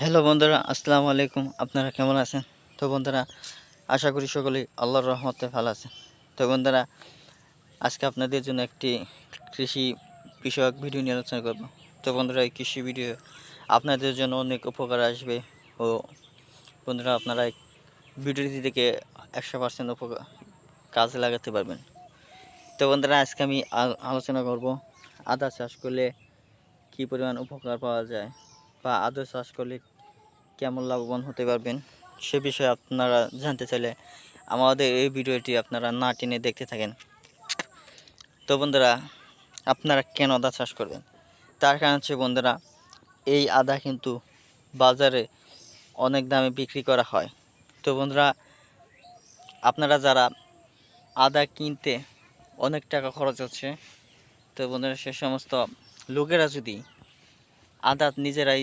Hello বন্ধুরা, আসসালামু আলাইকুম। আপনারা কেমন আছেন? তো বন্ধুরা, আশা করি সকলেই আল্লাহর রহমতে ভালো আছেন। তো বন্ধুরা, আজকে আপনাদের জন্য একটি কৃষি বিষয়ক ভিডিও নিয়ে আলোচনা করব। তো বন্ধুরা, এই কৃষি ভিডিও আপনাদের জন্য অনেক উপকার আসবে ও বন্ধুরা, আপনারা ভিডিওটি থেকে একশো পার্সেন্ট উপকার কাজে লাগাতে পারবেন। তো বন্ধুরা, আজকে আমি আলোচনা করব আদা চাষ করলে কী পরিমাণ উপকার পাওয়া যায়? বা আদা চাষ করলে কেমন লাভবান হতে পারবেন, সে বিষয়ে আপনারা জানতে চাইলে আমাদের এই ভিডিওটি আপনারা না টেনে দেখতে থাকেন। তো বন্ধুরা, আপনারা কেন আদা চাষ করবেন? তার কারণ হচ্ছে বন্ধুরা, এই আদা কিন্তু বাজারে অনেক দামে বিক্রি করা হয়। তো বন্ধুরা, আপনারা যারা আদা কিনতে অনেক টাকা খরচ হচ্ছে, তো বন্ধুরা সে সমস্ত লোকেরা যদি আদা নিজেরাই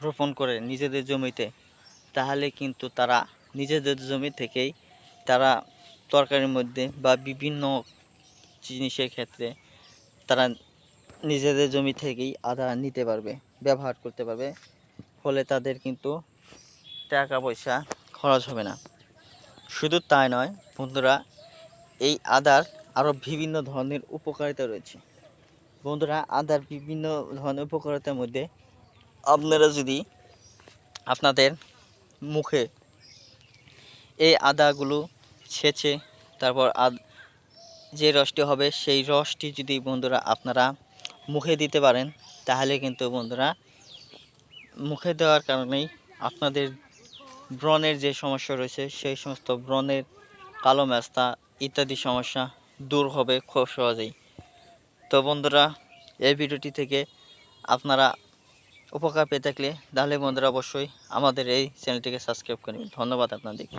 রোপণ করে নিজেদের জমিতে, তাহলে কিন্তু তারা নিজেদের জমি থেকেই তারা তরকারির মধ্যে বা বিভিন্ন জিনিসের ক্ষেত্রে তারা নিজেদের জমি থেকেই আদা নিতে পারবে, ব্যবহার করতে পারবে। ফলে তাদের কিন্তু টাকা পয়সা খরচ হবে না। শুধু তাই নয়, বন্ধুরা, এই আদার আরও বিভিন্ন ধরনের উপকারিতা রয়েছে। বন্ধুরা, আদার বিভিন্ন ধরনের উপকারিতার মধ্যে আপনারা যদি আপনাদের মুখে এই আদাগুলো ছেঁচে তারপর আদ যে রসটি হবে, সেই রসটি যদি বন্ধুরা আপনারা মুখে দিতে পারেন, তাহলে কিন্তু বন্ধুরা মুখে দেওয়ার কারণেই আপনাদের ব্রণের যে সমস্যা রয়েছে, সেই সমস্ত ব্রণের কালো ম্যাস্তা ইত্যাদি সমস্যা দূর হবে খুব সহজেই। তো বন্ধুরা, এই ভিডিওটি থেকে আপনারা উপকার পেয়ে থাকলে তাহলে বন্ধুরা অবশ্যই আমাদের এই চ্যানেলটিকে সাবস্ক্রাইব করবেন ধন্যবাদ আপনাদেরকে।